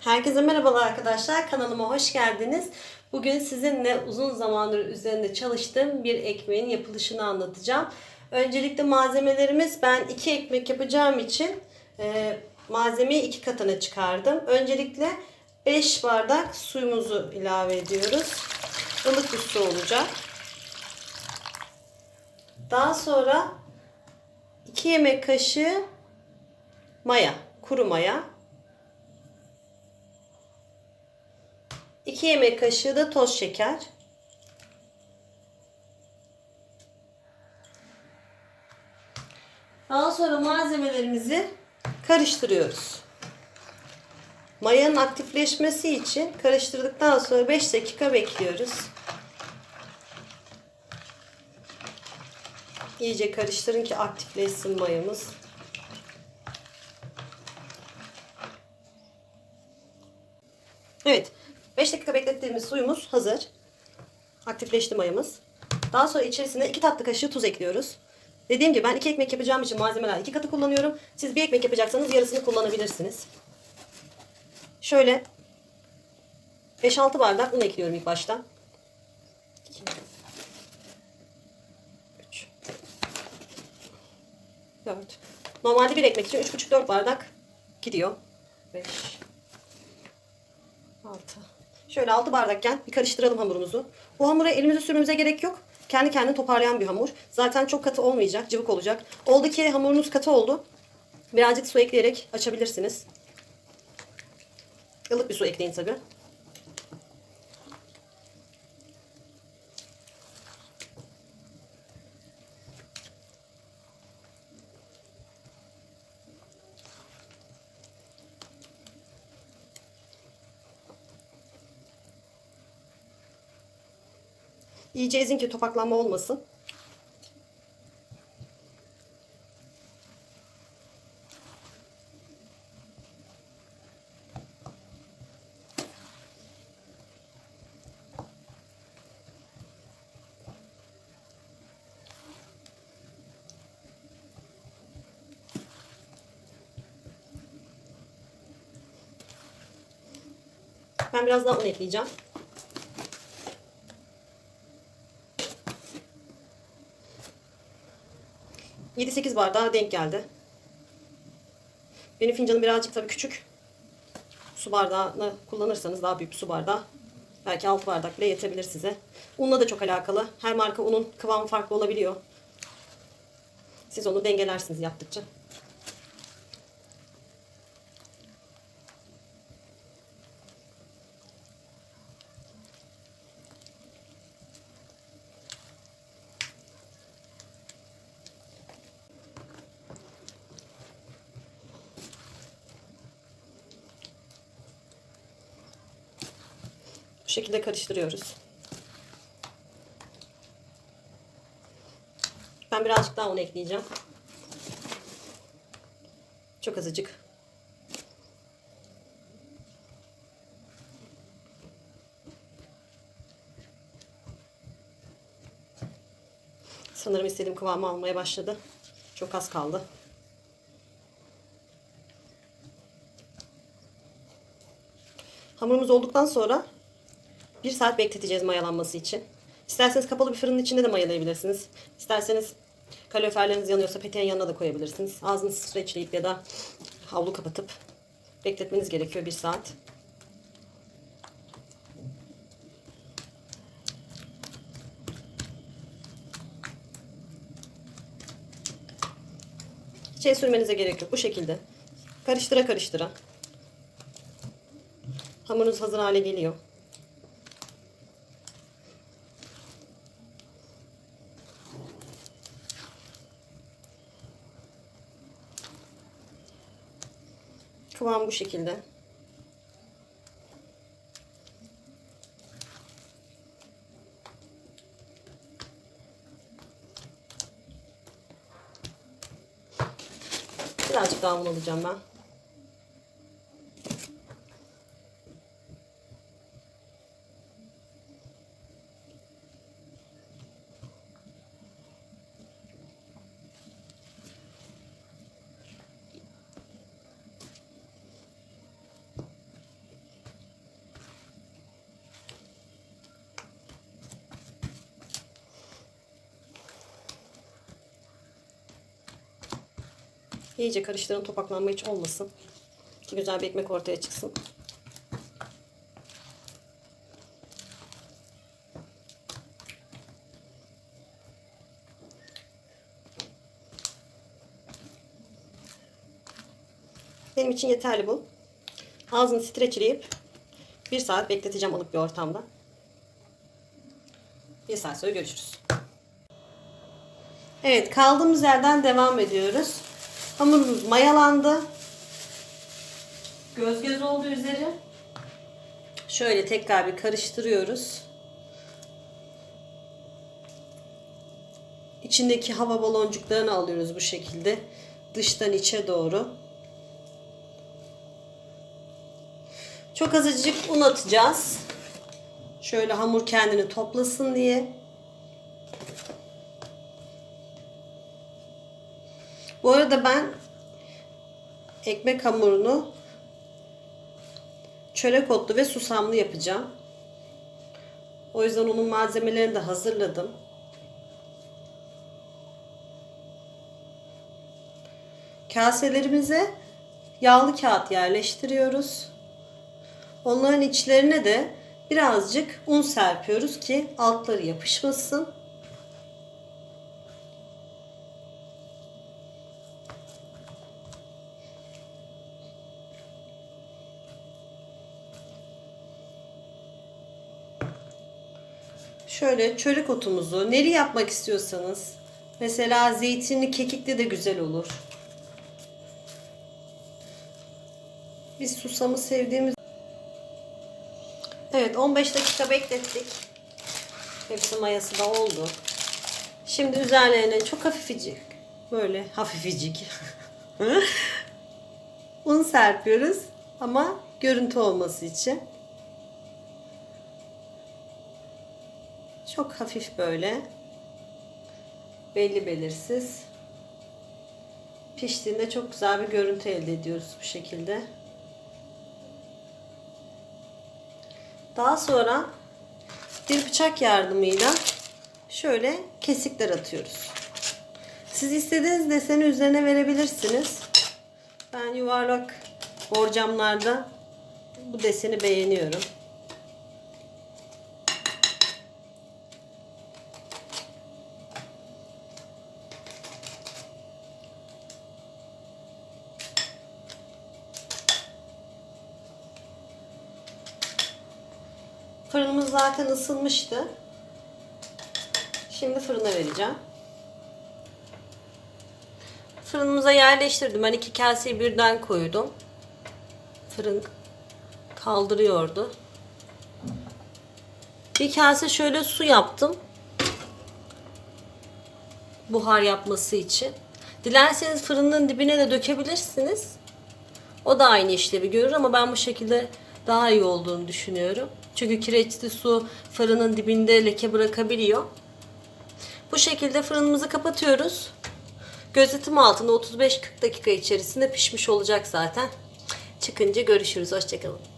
Herkese merhabalar arkadaşlar. Kanalıma hoş geldiniz. Bugün sizinle uzun zamandır üzerinde çalıştığım bir ekmeğin yapılışını anlatacağım. Öncelikle malzemelerimiz ben iki ekmek yapacağım için e, malzemeyi iki katına çıkardım. Öncelikle 5 bardak suyumuzu ilave ediyoruz. Ilık bir su olacak. Daha sonra 2 yemek kaşığı maya, kuru maya. 2 yemek kaşığı da toz şeker. Daha sonra malzemelerimizi karıştırıyoruz. Mayanın aktifleşmesi için karıştırdıktan sonra 5 dakika bekliyoruz. İyice karıştırın ki aktifleşsin mayamız. Evet. 5 dakika beklettiğimiz suyumuz hazır. Aktifleşti mayamız. Daha sonra içerisine 2 tatlı kaşığı tuz ekliyoruz. Dediğim gibi ben 2 ekmek yapacağım için malzemeler 2 katı kullanıyorum. Siz bir ekmek yapacaksanız yarısını kullanabilirsiniz. Şöyle 5-6 bardak un ekliyorum ilk başta. 2 3 4 Normalde bir ekmek için 3,5-4 bardak gidiyor. 5 6 Şöyle 6 bardakken bir karıştıralım hamurumuzu. Bu hamura elimizi sürmemize gerek yok. Kendi kendine toparlayan bir hamur. Zaten çok katı olmayacak, cıvık olacak. Oldu ki hamurunuz katı oldu. Birazcık su ekleyerek açabilirsiniz. Ilık bir su ekleyin tabi. İyice ezin ki topaklanma olmasın. Ben biraz daha un ekleyeceğim. 7-8 bardağa denk geldi. Benim fincanım birazcık tabii küçük. Su bardağını kullanırsanız daha büyük bir su bardağı. Belki 6 bardak bile yetebilir size. Unla da çok alakalı. Her marka unun kıvamı farklı olabiliyor. Siz onu dengelersiniz yaptıkça. Şekilde karıştırıyoruz. Ben birazcık daha un ekleyeceğim. Çok azıcık. Sanırım istediğim kıvamı almaya başladı. Çok az kaldı. Hamurumuz olduktan sonra 1 saat bekleteceğiz mayalanması için. İsterseniz kapalı bir fırının içinde de mayalayabilirsiniz. İsterseniz kaloriferleriniz yanıyorsa peteğin yanına da koyabilirsiniz. Ağzını streçleyip ya da havlu kapatıp bekletmeniz gerekiyor 1 saat. El sürmenize gerek yok. Bu şekilde. Karıştıra karıştıra. Hamurunuz hazır hale geliyor. Kıvam bu şekilde. Birazcık daha un alacağım ben. İyice karıştırın topaklanma hiç olmasın. Ki güzel bir ekmek ortaya çıksın. Benim için yeterli bu. Ağzını streçleyip bir saat bekleteceğim ılık bir ortamda. Bir saat sonra görüşürüz. Evet kaldığımız yerden devam ediyoruz. Hamurumuz mayalandı. Göz göz oldu üzeri. Şöyle tekrar bir karıştırıyoruz. İçindeki hava baloncuklarını alıyoruz bu şekilde. Dıştan içe doğru. Çok azıcık un atacağız. Şöyle hamur kendini toplasın diye. Bu arada ben ekmek hamurunu çörek otlu ve susamlı yapacağım. O yüzden onun malzemelerini de hazırladım. Kaselerimize yağlı kağıt yerleştiriyoruz. Onların içlerine de birazcık un serpiyoruz ki altları yapışmasın. Şöyle çörek otumuzu neli yapmak istiyorsanız mesela zeytinli kekikli de güzel olur. Biz susamı sevdiğimiz Evet 15 dakika beklettik. Hepsi mayası da oldu. Şimdi üzerlerine çok hafifecik böyle hafifecik un serpiyoruz ama görüntü olması için. Çok hafif böyle belli belirsiz piştiğinde çok güzel bir görüntü elde ediyoruz bu şekilde. Daha sonra bir bıçak yardımıyla şöyle kesikler atıyoruz. Siz istediğiniz deseni üzerine verebilirsiniz. Ben yuvarlak borcamlarda bu deseni beğeniyorum. Fırınımız zaten ısınmıştı. Şimdi fırına vereceğim. Fırınımıza yerleştirdim. Ben iki kaseyi birden koydum. Fırın kaldırıyordu. Bir kase şöyle su yaptım. Buhar yapması için. Dilerseniz fırının dibine de dökebilirsiniz. O da aynı işlevi görür ama ben bu şekilde daha iyi olduğunu düşünüyorum. Çünkü kireçli su fırının dibinde leke bırakabiliyor. Bu şekilde fırınımızı kapatıyoruz. Gözetim altında 35-40 dakika içerisinde pişmiş olacak zaten. Çıkınca görüşürüz. Hoşçakalın.